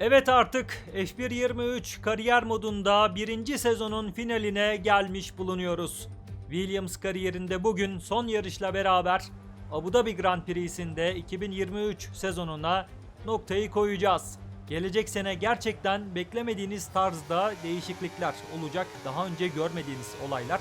Evet artık F1.23 kariyer modunda birinci sezonun finaline gelmiş bulunuyoruz. Williams kariyerinde bugün son yarışla beraber Abu Dhabi Grand Prix'sinde 2023 sezonuna noktayı koyacağız. Gelecek sene gerçekten beklemediğiniz tarzda değişiklikler olacak. Daha önce görmediğiniz olaylar.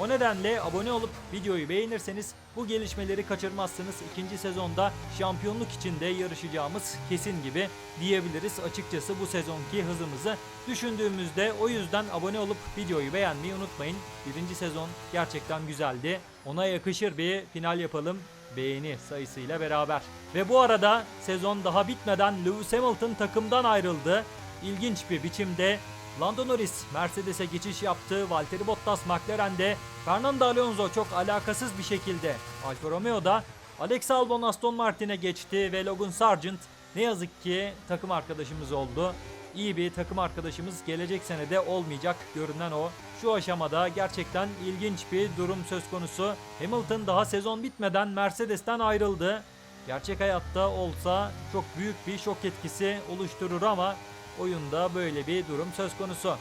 O nedenle abone olup videoyu beğenirseniz bu gelişmeleri kaçırmazsınız. İkinci sezonda şampiyonluk için de yarışacağımız kesin gibi diyebiliriz. Açıkçası bu sezonki hızımızı düşündüğümüzde o yüzden abone olup videoyu beğenmeyi unutmayın. Birinci sezon gerçekten güzeldi. Ona yakışır bir final yapalım beğeni sayısıyla beraber. Ve bu arada sezon daha bitmeden Lewis Hamilton takımdan ayrıldı. İlginç bir biçimde Lando Norris Mercedes'e geçiş yaptı. Valtteri Bottas McLaren'de. Fernando Alonso çok alakasız bir şekilde Alfa Romeo'da. Alex Albon Aston Martin'e geçti ve Logan Sargent ne yazık ki takım arkadaşımız oldu. İyi bir takım arkadaşımız gelecek senede olmayacak görünen o. Şu aşamada gerçekten ilginç bir durum söz konusu. Hamilton daha sezon bitmeden Mercedes'ten ayrıldı. Gerçek hayatta olsa çok büyük bir şok etkisi oluşturur ama oyunda böyle bir durum söz konusu.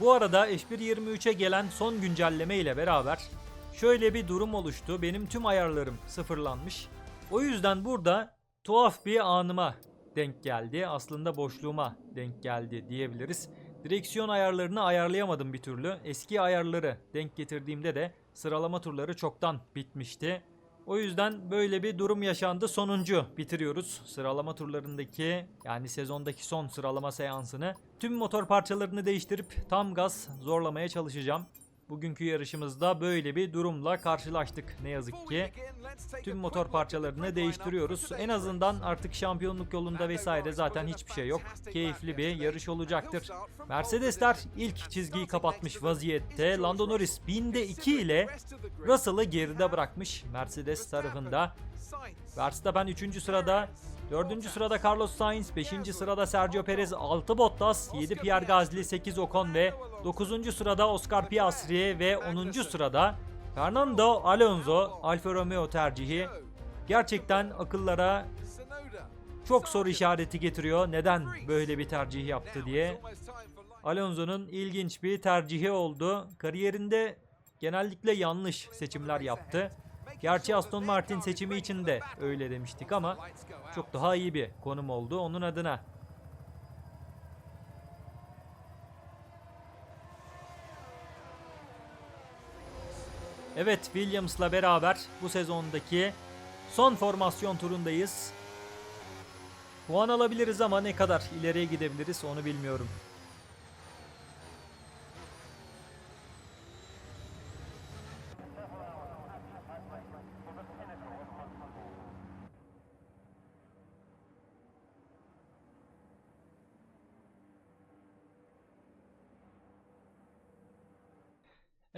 Bu arada F1.23'e gelen son güncelleme ile beraber şöyle bir durum oluştu. Benim tüm ayarlarım sıfırlanmış. O yüzden burada tuhaf bir anıma denk geldi. Aslında boşluğuma denk geldi diyebiliriz. Direksiyon ayarlarını ayarlayamadım bir türlü. Eski ayarları denk getirdiğimde de sıralama turları çoktan bitmişti. O yüzden böyle bir durum yaşandı. Sonuncu bitiriyoruz. Sıralama turlarındaki yani sezondaki son sıralama seansını. Tüm motor parçalarını değiştirip tam gaz zorlamaya çalışacağım. Bugünkü yarışımızda böyle bir durumla karşılaştık ne yazık ki. Tüm motor parçalarını değiştiriyoruz. En azından artık şampiyonluk yolunda vesaire zaten hiçbir şey yok. Keyifli bir yarış olacaktır. Mercedesler ilk çizgiyi kapatmış vaziyette. Lando Norris binde 2 ile Russell'ı geride bırakmış Mercedes tarafında. Verstappen 3. sırada, 4. sırada Carlos Sainz, 5. sırada Sergio Perez, 6 Bottas, 7 Pierre Gasly, 8 Ocon ve 9. sırada Oscar Piastri ve 10. sırada Fernando Alonso Alfa Romeo tercihi gerçekten akıllara çok soru işareti getiriyor. Neden böyle bir tercih yaptı diye. Alonso'nun ilginç bir tercihi oldu. Kariyerinde genellikle yanlış seçimler yaptı. Gerçi Aston Martin seçimi için de öyle demiştik ama çok daha iyi bir konum oldu onun adına. Evet Williams'la beraber bu sezondaki son formasyon turundayız. Puan alabiliriz ama ne kadar ileriye gidebiliriz onu bilmiyorum.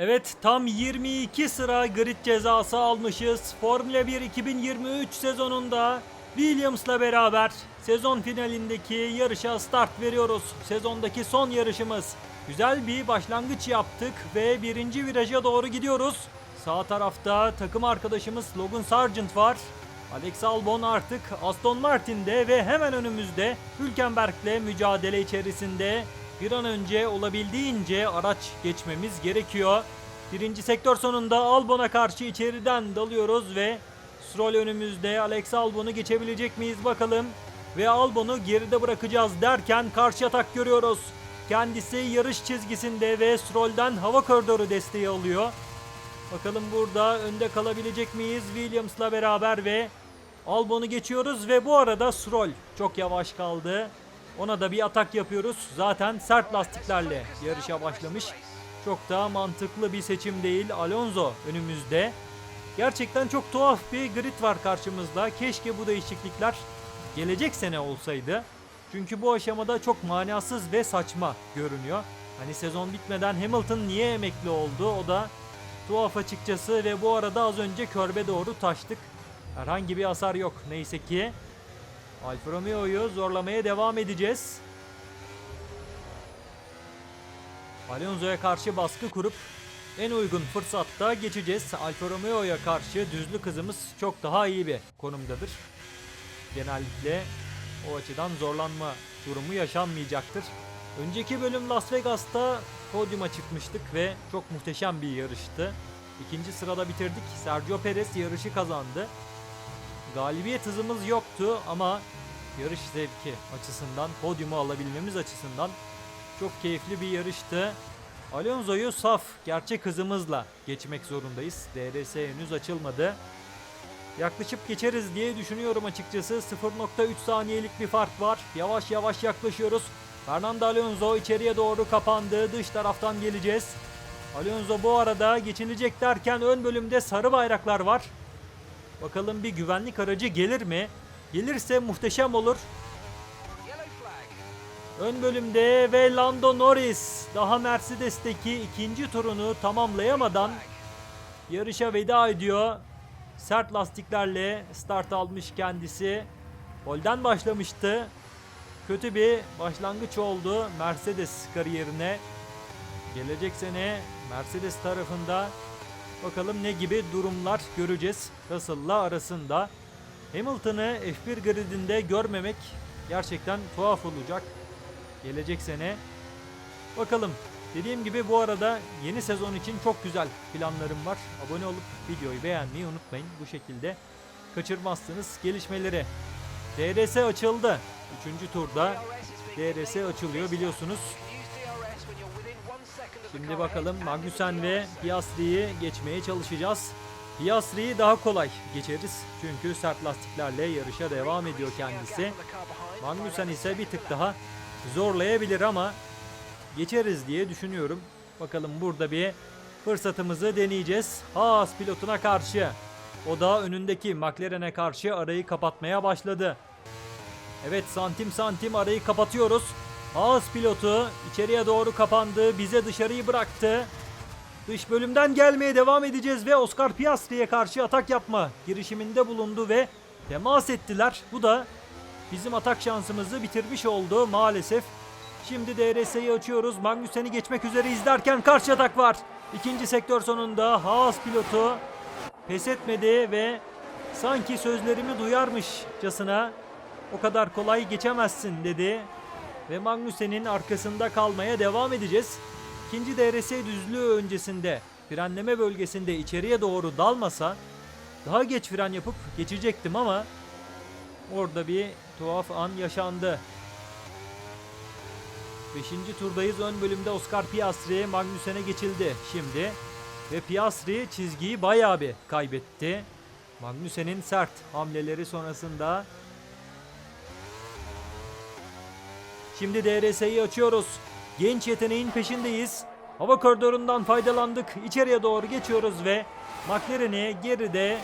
Evet tam 22 sıra grid cezası almışız. Formula 1 2023 sezonunda Williams'la beraber sezon finalindeki yarışa start veriyoruz. Sezondaki son yarışımız. Güzel bir başlangıç yaptık ve birinci viraja doğru gidiyoruz. Sağ tarafta takım arkadaşımız Logan Sargent var. Alex Albon artık Aston Martin'de ve hemen önümüzde Hülkenberg'le mücadele içerisinde bir an önce olabildiğince araç geçmemiz gerekiyor. Birinci sektör sonunda Albon'a karşı içeriden dalıyoruz ve Stroll önümüzde. Alex Albon'u geçebilecek miyiz bakalım. Ve Albon'u geride bırakacağız derken karşı atak görüyoruz. Kendisi yarış çizgisinde ve Stroll'den hava koridoru desteği alıyor. Bakalım burada önde kalabilecek miyiz Williams'la beraber ve Albon'u geçiyoruz ve bu arada Stroll çok yavaş kaldı. Ona da bir atak yapıyoruz. Zaten sert lastiklerle yarışa başlamış. Çok da mantıklı bir seçim değil. Alonso önümüzde. Gerçekten çok tuhaf bir grid var karşımızda. Keşke bu değişiklikler gelecek sene olsaydı. Çünkü bu aşamada çok manasız ve saçma görünüyor. Hani sezon bitmeden Hamilton niye emekli oldu? O da tuhaf açıkçası ve bu arada az önce körbe doğru taştık. Herhangi bir hasar yok neyse ki. Alfa Romeo'yu zorlamaya devam edeceğiz. Alonso'ya karşı baskı kurup en uygun fırsatta geçeceğiz. Alfa Romeo'ya karşı düzlük hızımız çok daha iyi bir konumdadır. Genellikle o açıdan zorlanma durumu yaşanmayacaktır. Önceki bölüm Las Vegas'ta podyuma çıkmıştık ve çok muhteşem bir yarıştı. İkinci sırada bitirdik. Sergio Perez yarışı kazandı. Galibiyet hızımız yoktu ama yarış zevki açısından, podyumu alabilmemiz açısından çok keyifli bir yarıştı. Alonso'yu saf, gerçek hızımızla geçmek zorundayız. DRS henüz açılmadı. Yaklaşıp geçeriz diye düşünüyorum açıkçası. 0.3 saniyelik bir fark var. Yavaş yavaş yaklaşıyoruz. Fernando Alonso içeriye doğru kapandı. Dış taraftan geleceğiz. Alonso bu arada geçilecek derken ön bölümde sarı bayraklar var. Bakalım bir güvenlik aracı gelir mi? Gelirse muhteşem olur. Ön bölümde ve Lando Norris daha Mercedes'teki ikinci turunu tamamlayamadan yarışa veda ediyor. Sert lastiklerle start almış kendisi. Polden başlamıştı. Kötü bir başlangıç oldu Mercedes kariyerine. Gelecek sene Mercedes tarafında bakalım ne gibi durumlar göreceğiz Russell'la arasında. Hamilton'ı F1 gridinde görmemek gerçekten tuhaf olacak. Gelecek sene bakalım. Dediğim gibi bu arada yeni sezon için çok güzel planlarım var. Abone olup videoyu beğenmeyi unutmayın. Bu şekilde kaçırmazsınız gelişmeleri. DRS açıldı. Üçüncü turda DRS açılıyor biliyorsunuz. Şimdi bakalım Magnussen ve Piastri'yi geçmeye çalışacağız. Piastri'yi daha kolay geçeriz. Çünkü sert lastiklerle yarışa devam ediyor kendisi. Magnussen ise bir tık daha zorlayabilir ama geçeriz diye düşünüyorum. Bakalım burada bir fırsatımızı deneyeceğiz. Haas pilotuna karşı. O da önündeki McLaren'e karşı arayı kapatmaya başladı. Evet santim santim arayı kapatıyoruz. Haas pilotu içeriye doğru kapandı. Bize dışarıyı bıraktı. Dış bölümden gelmeye devam edeceğiz ve Oscar Piastri'ye karşı atak yapma girişiminde bulundu ve temas ettiler. Bu da bizim atak şansımızı bitirmiş oldu maalesef. Şimdi DRS'yi açıyoruz. Magnussen'i geçmek üzere izlerken karşı atak var. İkinci sektör sonunda Haas pilotu pes etmedi ve sanki sözlerimi duyarmışçasına o kadar kolay geçemezsin dedi. Ve Magnussen'in arkasında kalmaya devam edeceğiz. İkinci DRS düzlüğü öncesinde frenleme bölgesinde içeriye doğru dalmasa daha geç fren yapıp geçecektim ama orada bir tuhaf an yaşandı. Beşinci turdayız. Ön bölümde Oscar Piastri Magnussen'e geçildi şimdi. Ve Piastri çizgiyi bayağı bir kaybetti. Magnussen'in sert hamleleri sonrasında Şimdi DRS'yi açıyoruz. Genç yeteneğin peşindeyiz. Hava koridorundan faydalandık. İçeriye doğru geçiyoruz ve McLaren'i geride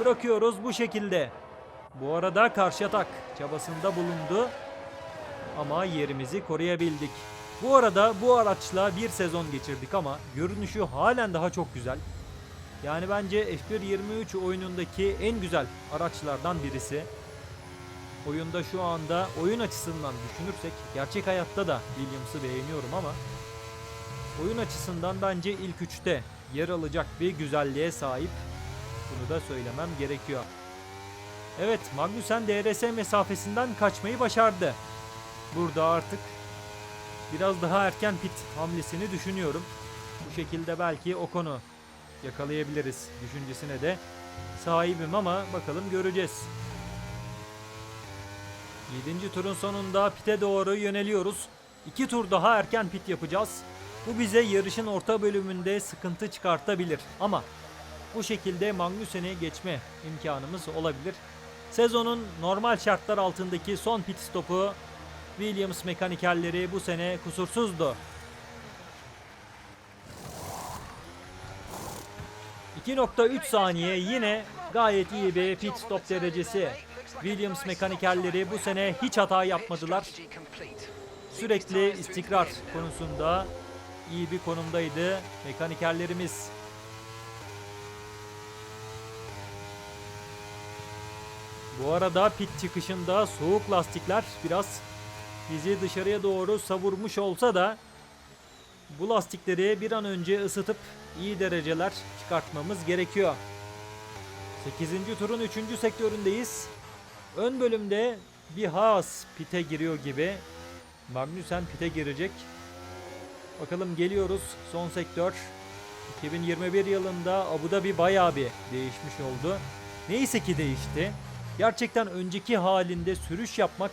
bırakıyoruz bu şekilde. Bu arada karşı atak çabasında bulundu. Ama yerimizi koruyabildik. Bu arada bu araçla bir sezon geçirdik ama görünüşü halen daha çok güzel. Yani bence F1 23 oyunundaki en güzel araçlardan birisi. Oyunda şu anda oyun açısından düşünürsek gerçek hayatta da Williams'ı beğeniyorum ama oyun açısından bence ilk üçte yer alacak bir güzelliğe sahip. Bunu da söylemem gerekiyor. Evet Magnussen DRS mesafesinden kaçmayı başardı. Burada artık biraz daha erken pit hamlesini düşünüyorum. Bu şekilde belki Ocon'u yakalayabiliriz düşüncesine de sahibim ama bakalım göreceğiz. 7. turun sonunda pite doğru yöneliyoruz. 2 tur daha erken pit yapacağız. Bu bize yarışın orta bölümünde sıkıntı çıkartabilir ama bu şekilde Magnussen'i geçme imkanımız olabilir. Sezonun normal şartlar altındaki son pit stopu Williams mekanikerleri bu sene kusursuzdu. 2.3 saniye yine gayet iyi bir pit stop derecesi. Williams mekanikerleri bu sene hiç hata yapmadılar. Sürekli istikrar konusunda iyi bir konumdaydı mekanikerlerimiz. Bu arada pit çıkışında soğuk lastikler biraz bizi dışarıya doğru savurmuş olsa da bu lastikleri bir an önce ısıtıp iyi dereceler çıkartmamız gerekiyor. 8. turun 3. sektöründeyiz. Ön bölümde bir Haas pite giriyor gibi. Magnussen pite girecek. Bakalım geliyoruz son sektör. 2021 yılında Abu Dhabi bayağı bir değişmiş oldu. Neyse ki değişti. Gerçekten önceki halinde sürüş yapmak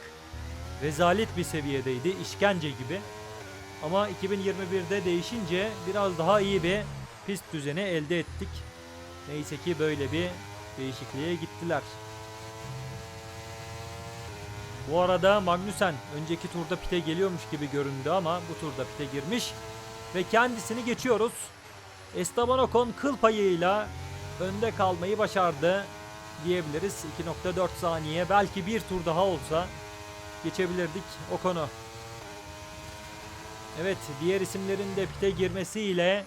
rezalet bir seviyedeydi, işkence gibi. Ama 2021'de değişince biraz daha iyi bir pist düzeni elde ettik. Neyse ki böyle bir değişikliğe gittiler. Bu arada Magnussen önceki turda pite geliyormuş gibi göründü ama bu turda pite girmiş ve kendisini geçiyoruz. Esteban Ocon kıl payıyla önde kalmayı başardı diyebiliriz. 2.4 saniye belki bir tur daha olsa geçebilirdik Ocon'u. Evet diğer isimlerin de pite girmesiyle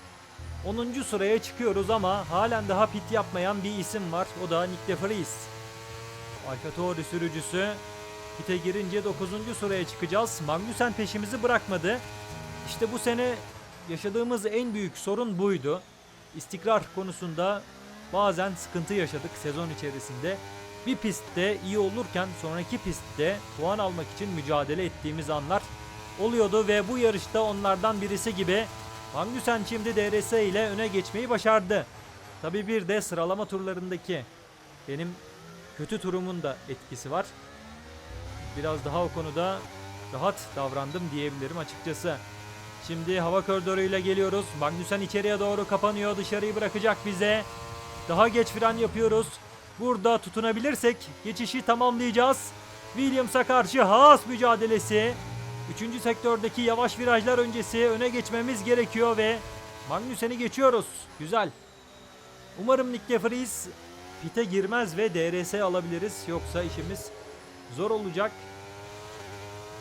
10. sıraya çıkıyoruz ama halen daha pit yapmayan bir isim var. O da Nick de Vries. Alfa Tauri sürücüsü pite girince 9. sıraya çıkacağız. Magnussen peşimizi bırakmadı. İşte bu sene yaşadığımız en büyük sorun buydu. İstikrar konusunda bazen sıkıntı yaşadık sezon içerisinde. Bir pistte iyi olurken sonraki pistte puan almak için mücadele ettiğimiz anlar oluyordu ve bu yarışta onlardan birisi gibi Magnussen şimdi DRS ile öne geçmeyi başardı. Tabi bir de sıralama turlarındaki benim kötü turumun da etkisi var. Biraz daha o konuda rahat davrandım diyebilirim açıkçası. Şimdi hava koridoruyla geliyoruz. Magnussen içeriye doğru kapanıyor. Dışarıyı bırakacak bize. Daha geç fren yapıyoruz. Burada tutunabilirsek geçişi tamamlayacağız. Williams'a karşı Haas mücadelesi. Üçüncü sektördeki yavaş virajlar öncesi öne geçmemiz gerekiyor ve Magnussen'i geçiyoruz. Güzel. Umarım Nick de Vries pite girmez ve DRS alabiliriz. Yoksa işimiz zor olacak.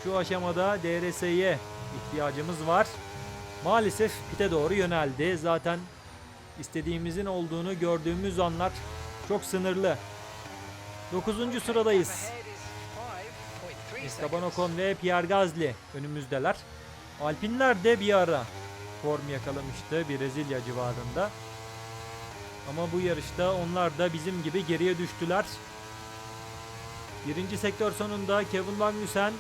Şu aşamada DRS'ye ihtiyacımız var. Maalesef pite doğru yöneldi. Zaten istediğimizin olduğunu gördüğümüz anlar çok sınırlı. 9. sıradayız. Esteban Ocon ve Pierre Gasly önümüzdeler. Alpinler de bir ara form yakalamıştı Brezilya civarında. Ama bu yarışta onlar da bizim gibi geriye düştüler. Birinci sektör sonunda Kevin Magnussen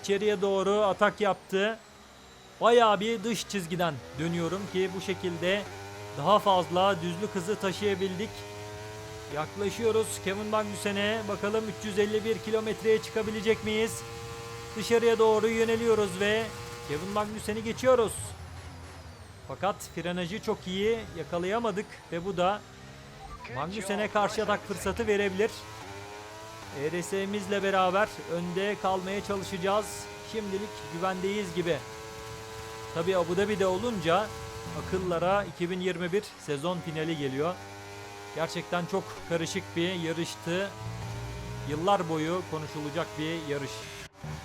içeriye doğru atak yaptı. Bayağı bir dış çizgiden dönüyorum ki bu şekilde daha fazla düzlük hızı taşıyabildik. Yaklaşıyoruz Kevin Magnussen'e. Bakalım 351 kilometreye çıkabilecek miyiz? Dışarıya doğru yöneliyoruz ve Kevin Magnussen'i geçiyoruz. Fakat frenajı çok iyi yakalayamadık ve bu da Magnussen'e karşı atak fırsatı verebilir. ERS'mizle beraber önde kalmaya çalışacağız. Şimdilik güvendeyiz gibi. Tabi Abu Dhabi'de olunca akıllara 2021 sezon finali geliyor. Gerçekten çok karışık bir yarıştı. Yıllar boyu konuşulacak bir yarış.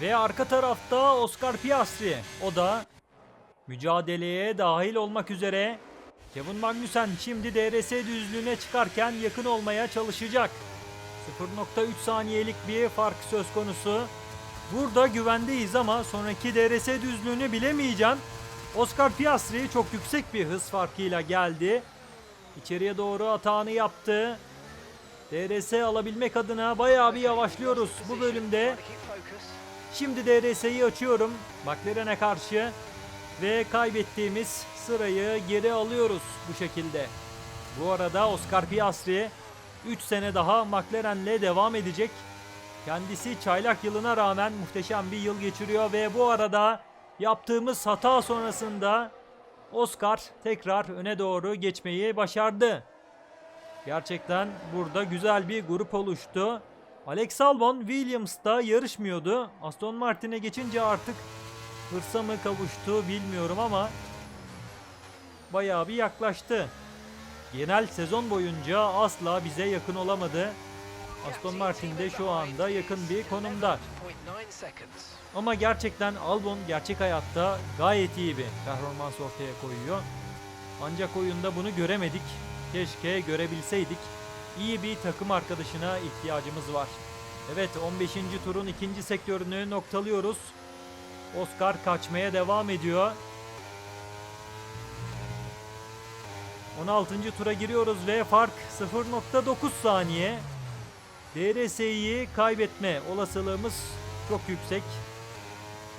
Ve arka tarafta Oscar Piastri. O da mücadeleye dahil olmak üzere. Kevin Magnussen şimdi DRS düzlüğüne çıkarken yakın olmaya çalışacak. 0.3 saniyelik bir fark söz konusu. Burada güvendeyiz ama sonraki DRS düzlüğünü bilemeyeceğim. Oscar Piastri çok yüksek bir hız farkıyla geldi. İçeriye doğru atağını yaptı. DRS alabilmek adına bayağı bir yavaşlıyoruz bu bölümde. Şimdi DRS'yi açıyorum McLaren'e karşı ve kaybettiğimiz sırayı geri alıyoruz bu şekilde. Bu arada Oscar Piastri 3 sene daha McLaren'le devam edecek. Kendisi çaylak yılına rağmen muhteşem bir yıl geçiriyor ve bu arada yaptığımız hata sonrasında Oscar tekrar öne doğru geçmeyi başardı. Gerçekten burada güzel bir grup oluştu. Alex Albon Williams'ta yarışmıyordu. Aston Martin'e geçince artık hırsa mı kavuştu bilmiyorum ama bayağı bir yaklaştı. Genel sezon boyunca asla bize yakın olamadı. Aston Martin de şu anda yakın bir konumda. Ama gerçekten Albon gerçek hayatta gayet iyi bir performans ortaya koyuyor. Ancak oyunda bunu göremedik. Keşke görebilseydik. İyi bir takım arkadaşına ihtiyacımız var. Evet 15. turun ikinci sektörünü noktalıyoruz. Oscar kaçmaya devam ediyor. 16. tura giriyoruz ve fark 0.9 saniye. DRS'yi kaybetme olasılığımız çok yüksek.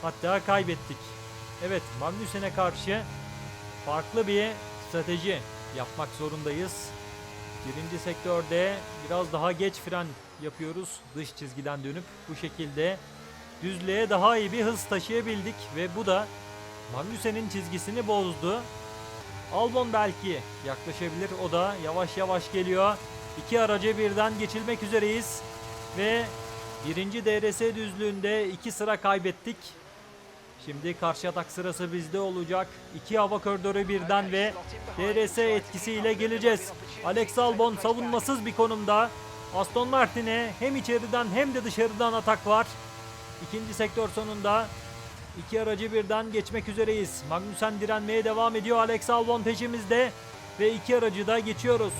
Hatta kaybettik. Evet Magnussen'e karşı farklı bir strateji yapmak zorundayız. Birinci sektörde biraz daha geç fren yapıyoruz dış çizgiden dönüp bu şekilde düzlüğe daha iyi bir hız taşıyabildik ve bu da Magnussen'in çizgisini bozdu. Albon belki yaklaşabilir o da yavaş yavaş geliyor. İki araca birden geçilmek üzereyiz ve birinci DRS düzlüğünde iki sıra kaybettik. Şimdi karşı atak sırası bizde olacak. İki hava koridoru birden ve DRS etkisiyle geleceğiz. Alex Albon savunmasız bir konumda. Aston Martin'e hem içeriden hem de dışarıdan atak var. İkinci sektör sonunda iki aracı birden geçmek üzereyiz. Magnussen direnmeye devam ediyor. Alex Albon peşimizde ve iki aracı da geçiyoruz.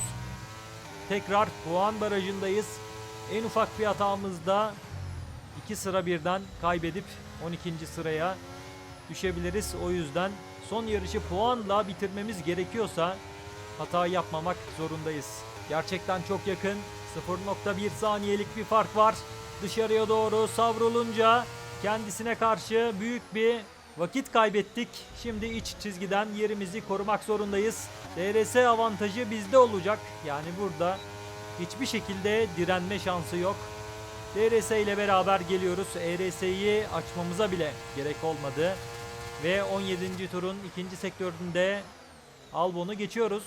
Tekrar puan barajındayız. En ufak bir hatamızda iki sıra birden kaybedip 12. sıraya düşebiliriz. O yüzden son yarışı puanla bitirmemiz gerekiyorsa hata yapmamak zorundayız. Gerçekten çok yakın. 0.1 saniyelik bir fark var. Dışarıya doğru savrulunca kendisine karşı büyük bir vakit kaybettik. Şimdi iç çizgiden yerimizi korumak zorundayız. DRS avantajı bizde olacak. Yani burada hiçbir şekilde direnme şansı yok. DRS ile beraber geliyoruz. ERS'yi açmamıza bile gerek olmadı. Ve 17. turun ikinci sektöründe Albon'u geçiyoruz.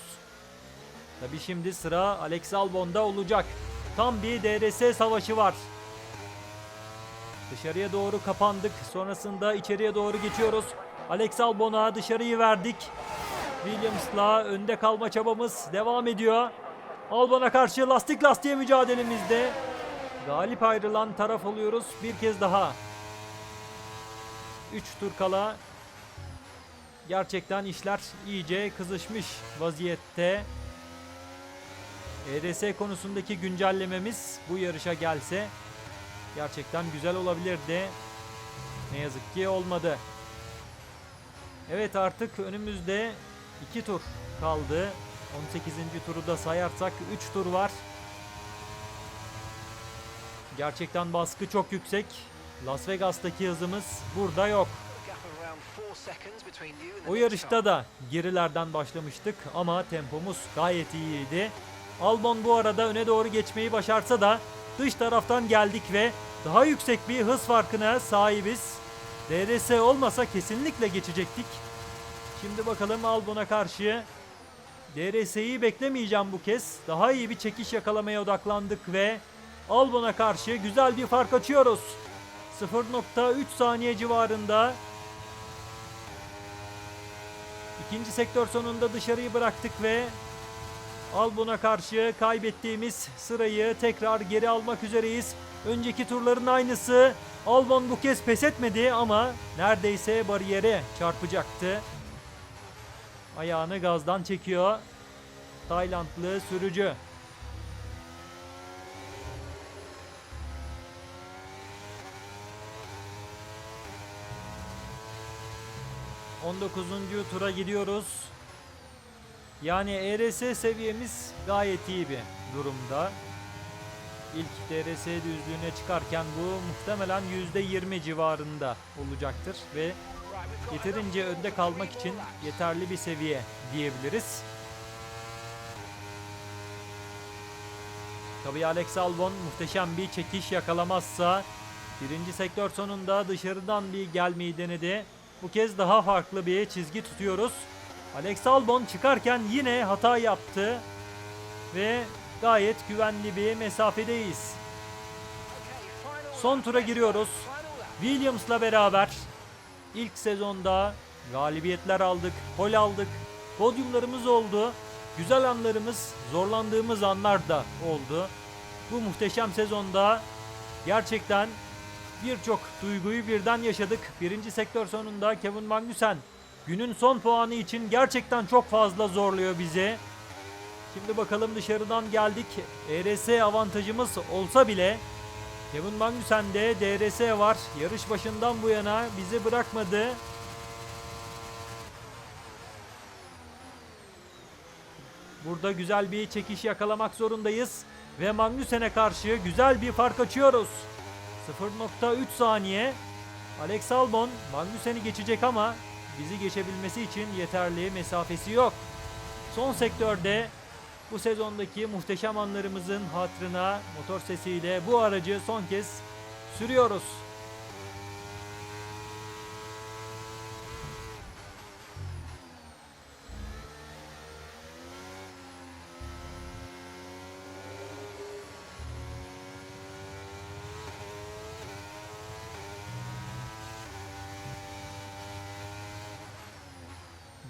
Tabi şimdi sıra Alex Albon'da olacak. Tam bir DRS savaşı var. Dışarıya doğru kapandık. Sonrasında içeriye doğru geçiyoruz. Alex Albon'a dışarıyı verdik. Williams'la önde kalma çabamız devam ediyor. Albon'a karşı lastik lastiğe mücadelemizde galip ayrılan taraf oluyoruz bir kez daha. 3 tur kala gerçekten işler iyice kızışmış vaziyette. EDS konusundaki güncellememiz bu yarışa gelse gerçekten güzel olabilirdi. Ne yazık ki olmadı. Evet artık önümüzde 2 tur kaldı. 18. turu da sayarsak 3 tur var. Gerçekten baskı çok yüksek. Las Vegas'taki hızımız burada yok. O yarışta da gerilerden başlamıştık ama tempomuz gayet iyiydi. Albon bu arada öne doğru geçmeyi başarsa da dış taraftan geldik ve daha yüksek bir hız farkına sahibiz. DRS olmasa kesinlikle geçecektik. Şimdi bakalım Albon'a karşı DRS'yi beklemeyeceğim bu kez. Daha iyi bir çekiş yakalamaya odaklandık ve Albon'a karşı güzel bir fark açıyoruz. 0.3 saniye civarında. İkinci sektör sonunda dışarıyı bıraktık ve Albon'a karşı kaybettiğimiz sırayı tekrar geri almak üzereyiz. Önceki turların aynısı. Albon bu kez pes etmedi ama neredeyse bariyere çarpacaktı. Ayağını gazdan çekiyor. Taylandlı sürücü. On dokuzuncu tura gidiyoruz. Yani ERS seviyemiz gayet iyi bir durumda. İlk DRS düzlüğüne çıkarken bu muhtemelen %20 civarında olacaktır ve yeterince önde kalmak için yeterli bir seviye diyebiliriz. Tabii Alex Albon muhteşem bir çekiş yakalamazsa birinci sektör sonunda dışarıdan bir gelmeyi denedi. Bu kez daha farklı bir çizgi tutuyoruz. Alex Albon çıkarken yine hata yaptı ve gayet güvenli bir mesafedeyiz. Son tura giriyoruz. Williams'la beraber ilk sezonda galibiyetler aldık, pol aldık, podyumlarımız oldu. Güzel anlarımız, zorlandığımız anlar da oldu. Bu muhteşem sezonda gerçekten birçok duyguyu birden yaşadık. Birinci sektör sonunda Kevin Magnussen günün son puanı için gerçekten çok fazla zorluyor bizi. Şimdi bakalım dışarıdan geldik. ERS avantajımız olsa bile Kevin Magnussen'de DRS var. Yarış başından bu yana bizi bırakmadı. Burada güzel bir çekiş yakalamak zorundayız. Ve Magnussen'e karşı güzel bir fark açıyoruz. 0.3 saniye. Alex Albon Magnussen'i geçecek ama bizi geçebilmesi için yeterli mesafesi yok. Son sektörde bu sezondaki muhteşem anlarımızın hatırına motor sesiyle bu aracı son kez sürüyoruz.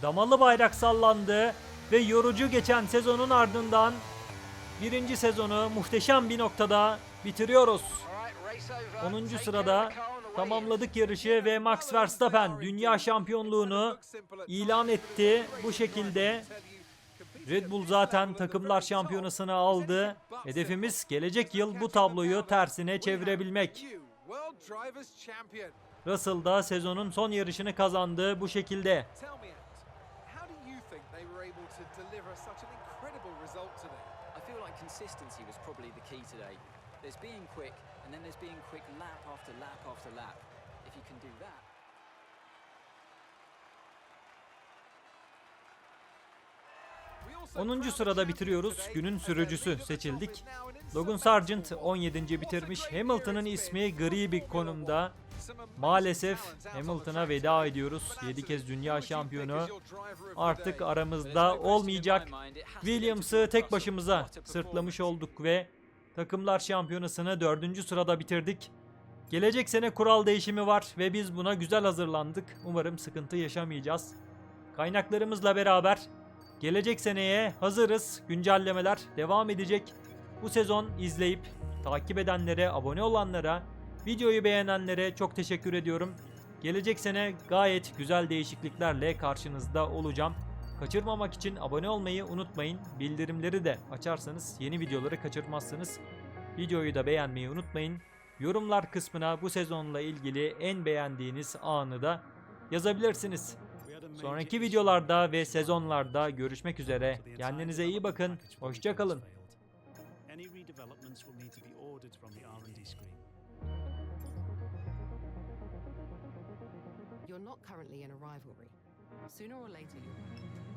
Damalı bayrak sallandı ve yorucu geçen sezonun ardından birinci sezonu muhteşem bir noktada bitiriyoruz. 10. sırada tamamladık yarışı ve Max Verstappen dünya şampiyonluğunu ilan etti. Bu şekilde Red Bull zaten takımlar şampiyonasını aldı. Hedefimiz gelecek yıl bu tabloyu tersine çevirebilmek. Russell da sezonun son yarışını kazandı bu şekilde. Key today. There's being quick, and then there's being quick lap after lap after lap. If you can do that, 10. sırada bitiriyoruz. Günün sürücüsü seçildik. Logan Sargent 17. bitirmiş. Hamilton'ın ismi gri bir konumda. Maalesef Hamilton'a veda ediyoruz. 7 kez dünya şampiyonu. Artık aramızda olmayacak. Williams'ı tek başımıza sırtlamış olduk ve takımlar şampiyonasını 4. sırada bitirdik. Gelecek sene kural değişimi var ve biz buna güzel hazırlandık. Umarım sıkıntı yaşamayacağız. Kaynaklarımızla beraber gelecek seneye hazırız. Güncellemeler devam edecek. Bu sezon izleyip takip edenlere, abone olanlara, videoyu beğenenlere çok teşekkür ediyorum. Gelecek sene gayet güzel değişikliklerle karşınızda olacağım. Kaçırmamak için abone olmayı unutmayın. Bildirimleri de açarsanız yeni videoları kaçırmazsınız. Videoyu da beğenmeyi unutmayın. Yorumlar kısmına bu sezonla ilgili en beğendiğiniz anı da yazabilirsiniz. Sonraki videolarda ve sezonlarda görüşmek üzere. Kendinize iyi bakın. Hoşça kalın. Any redevelopments will need to be ordered from the R&D screen. You're not currently in a rivalry. Sooner or later, you'll.